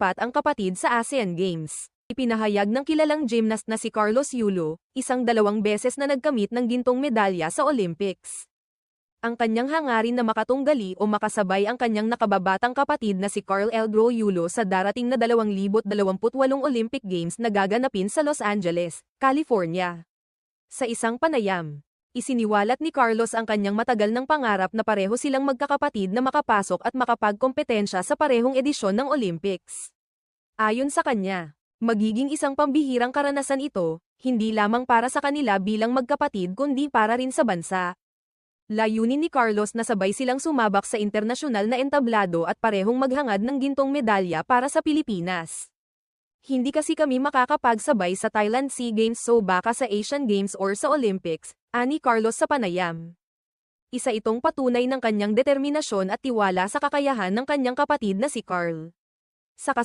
apat ang kapatid sa ASEAN Games. Ipinahayag ng kilalang gymnast na si Carlos Yulo, isang dalawang beses na nagkamit ng gintong medalya sa Olympics. Ang kanyang hangarin na makatunggali o makasabay ang kanyang nakababatang kapatid na si Carl Eldro Yulo sa darating na 2028 Olympic Games na gaganapin sa Los Angeles, California. Sa isang panayam, Isiniwalat ni Carlos ang kanyang matagal ng pangarap na pareho silang magkakapatid na makapasok at makapagkompetensya sa parehong edisyon ng Olympics. Ayon sa kanya, magiging isang pambihirang karanasan ito, hindi lamang para sa kanila bilang magkapatid kundi para rin sa bansa. Layunin ni Carlos na sabay silang sumabak sa internasyonal na entablado at parehong maghangad ng gintong medalya para sa Pilipinas. Hindi kasi kami makakapagsabay sa Thailand SEA Games so baka sa Asian Games or sa Olympics, ani Carlos sa panayam. Isa itong patunay ng kanyang determinasyon at tiwala sa kakayahan ng kanyang kapatid na si Carl. Sa